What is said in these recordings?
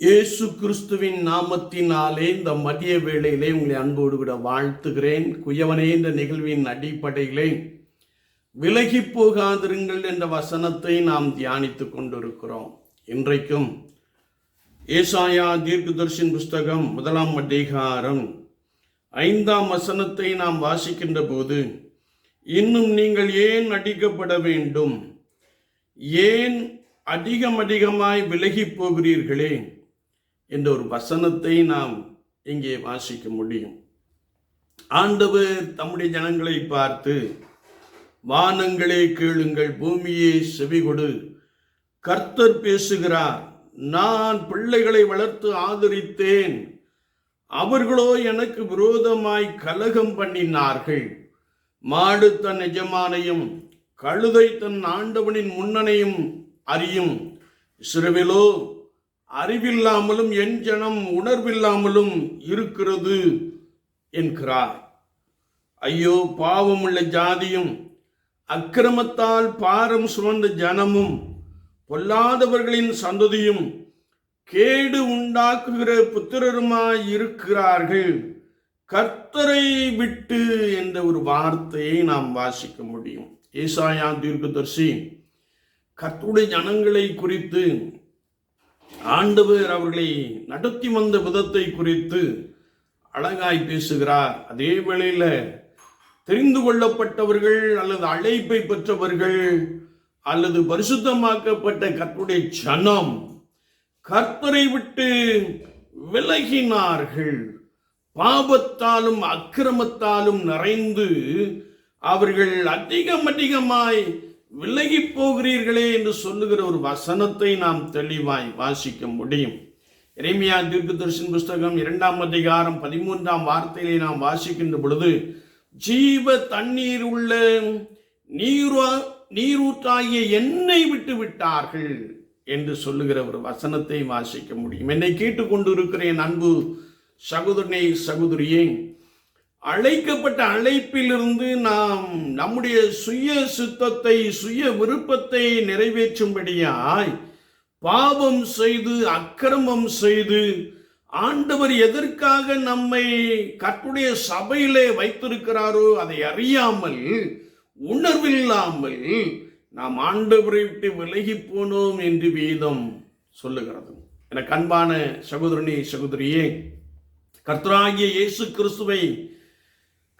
இயேசு கிறிஸ்துவின் நாமத்தினாலே இந்த மதிய வேளையிலே உங்களை அன்போடு கூட வாழ்த்துகிறேன். குயவனே இந்த நிகழ்வின் அடிப்படையிலே விலகி போகாதிருங்கள் என்ற வசனத்தை நாம் தியானித்துக் கொண்டிருக்கிறோம். இன்றைக்கும் ஏசாயா தீர்க்கதர்ஷின் புஸ்தகம் முதலாம் அதிகாரம் ஐந்தாம் வசனத்தை நாம் வாசிக்கின்ற போது இன்னும் நீங்கள் ஏன் அடிக்கப்பட வேண்டும்? ஏன் அதிகம் அதிகமாய் விலகி போகிறீர்களே? என்ற ஒரு வசனத்தை நாம் இங்கே வாசிக்க முடியும். ஆண்டவர் தம்முடைய ஜனங்களை பார்த்து வானங்களே கேளுங்கள் பூமியே செவிகொடு. கர்த்தர் பேசுகிறார் நான் பிள்ளைகளை வளர்த்து ஆதரித்தேன். அவர்களோ எனக்கு விரோதமாய் கலகம் பண்ணினார்கள். மாடு தன் எஜமானையும் கழுதை தன் ஆண்டவனின் முன்னனையும் அறியும். சிறுவிலோ அறிவில்லாமலும் என் ஜனம் உணர்வில்லாமலும் இருக்கிறது என்கிறார். ஐயோ பாவமுள்ள ஜாதியும் அக்கிரமத்தால் பாரம் சுமந்த ஜனமும் பொல்லாதவர்களின் சந்ததியும் கேடு உண்டாக்குகிற புத்திரருமாய் இருக்கிறார்கள். கர்த்தரை விட்டு என்ற ஒரு வார்த்தையை நாம் வாசிக்க முடியும். ஏசாயா தீர்க்கதர்சி கர்த்துடைய ஜனங்களை குறித்து ஆண்டவர் அவர்களை நடத்தி வந்த விதத்தை குறித்து அழகாய் பேசுகிறார். அதே வேளையில் தெரிந்து கொள்ளப்பட்டவர்கள் அல்லது அழைப்பை பெற்றவர்கள் அல்லது பரிசுத்தமாக்கப்பட்ட கர்த்தருடைய ஜனம் கர்த்தரை விட்டு விலகினார்கள். பாபத்தாலும் அக்கிரமத்தாலும் நிறைந்து அவர்கள் அதிகம் அதிகமாய் விலகி போகிறீர்களே என்று சொல்லுகிற ஒரு வசனத்தை நாம் தெளிவாய் வாசிக்க முடியும். இறைமையா தீர்க்கதர்ஷன் புஸ்தகம் இரண்டாம் அதிகாரம் பதிமூன்றாம் வார்த்தையிலே நாம் வாசிக்கின்ற பொழுது ஜீவ தண்ணீர் உள்ள நீரா நீரூற்றாகிய எண்ணெய் விட்டு விட்டார்கள் என்று சொல்லுகிற ஒரு வசனத்தை வாசிக்க முடியும். என்னை கேட்டுக்கொண்டு இருக்கிறேன் அன்பு சகோதரனை சகோதரியே அழைக்கப்பட்ட அழைப்பிலிருந்து நாம் நம்முடைய சுய சுத்தத்தை சுய விருப்பத்தை நிறைவேற்றும்படியாய் பாவம் செய்து அக்கிரமம் செய்து ஆண்டவர் எதற்காக நம்மை கற்றுடைய சபையிலே வைத்திருக்கிறாரோ அதை அறியாமல் உணர்வில்லாமல் நாம் ஆண்டவரை விட்டு விலகி போனோம் என்று வேதம் சொல்லுகிறது. எனக்கு அன்பான சகோதரனே சகோதரியே கர்த்தராகிய இயேசு கிறிஸ்துவை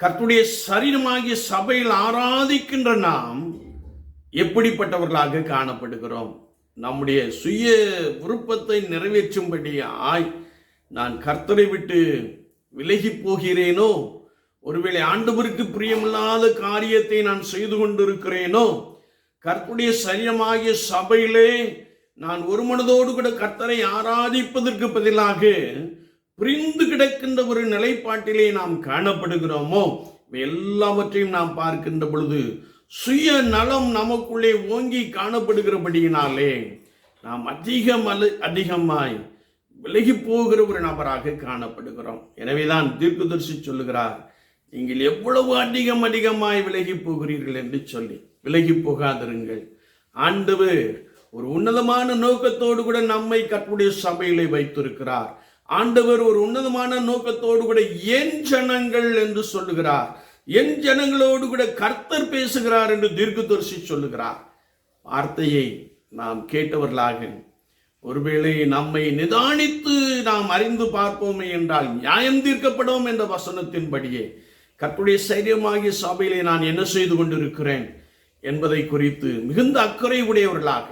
கர்த்துடைய சரீரமாகிய சபையில் ஆராதிக்கின்ற நாம் எப்படிப்பட்டவர்களாக காணப்படுகிறோம்? நம்முடைய சுய விருப்பத்தை நிறைவேற்றும்படி ஆய் நான் கர்த்தரை விட்டு விலகி போகிறேனோ? ஒருவேளை ஆண்டவருக்கு பிரியமில்லாத காரியத்தை நான் செய்து கொண்டிருக்கிறேனோ? கர்த்துடைய சரீரமாகிய சபையிலே நான் ஒரு மனதோடு கூட கர்த்தரை ஆராதிப்பதற்கு பதிலாக பிரிந்து கிடக்கின்ற ஒரு நிலைப்பாட்டிலே நாம் காணப்படுகிறோமோ? எல்லாவற்றையும் நாம் பார்க்கின்ற பொழுது சுய நலம் நமக்குள்ளே ஓங்கி காணப்படுகிறபடியினாலே நாம் அதிகம் அல அதிகமாய் விலகி போகிற ஒரு நபராக காணப்படுகிறோம். எனவேதான் தீர்க்குதர்சி சொல்லுகிறார் நீங்கள் எவ்வளவு அதிகம் அதிகமாய் விலகி போகிறீர்கள் என்று சொல்லி விலகி போகாதிருங்கள். ஆண்டவர் ஒரு உன்னதமான நோக்கத்தோடு கூட நம்மை கற்புடைய சபையிலே வைத்திருக்கிறார். ஆண்டவர் ஒரு உன்னதமான நோக்கத்தோடு கூட என் ஜனங்கள் என்று சொல்லுகிறார். என் ஜனங்களோடு கூட கர்த்தர் பேசுகிறார் என்று தீர்க்கதரிசி சொல்லுகிறார். வார்த்தையை நாம் கேட்டவர்களாக ஒருவேளை நம்மை நிதானித்து நாம் அறிந்து பார்ப்போமே என்றால் நியாயம் தீர்க்கப்படும் என்ற வசனத்தின்படியே கர்த்துடைய சைரியமாகிய சபையிலே நான் என்ன செய்து கொண்டிருக்கிறேன் என்பதை குறித்து மிகுந்த அக்கறை உடையவர்களாக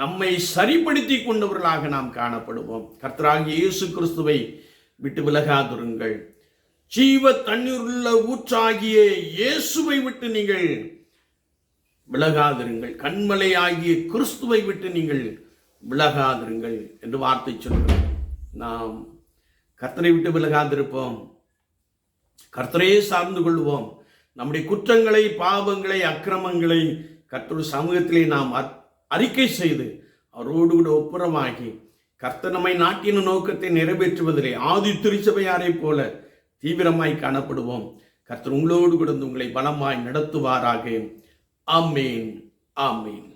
நம்மை சரிப்படுத்தி கொண்டவர்களாக நாம் காணப்படுவோம். கர்த்தராகி இயேசு கிறிஸ்துவை விட்டு விலகாதுருங்கள். ஜீவ தண்ணீருள்ள ஊற்றாகிய இயேசுவை விட்டு நீங்கள் விலகாதிருங்கள். கண்மலை ஆகிய கிறிஸ்துவை விட்டு நீங்கள் விலகாதிருங்கள் என்று வார்த்தை சொல்கிறோம் நாம் கர்த்தரை விட்டு விலகாதிருப்போம். கர்த்தரையே சார்ந்து கொள்வோம். நம்முடைய குற்றங்களை பாவங்களை அக்கிரமங்களை கர்த்தருடைய சமூகத்திலே நாம் அறிக்கை செய்து அவரோடு கூட ஒப்புரமாகி கர்த்தனமை நம்மை நாட்டின நோக்கத்தை நிறைவேற்றுவதிலே ஆதி திருச்சபையாரை போல தீவிரமாய் காணப்படுவோம். கர்த்தர் உங்களோடு கூட உங்களை பலமாய் நடத்துவாராக. ஆமேன். ஆமேன்.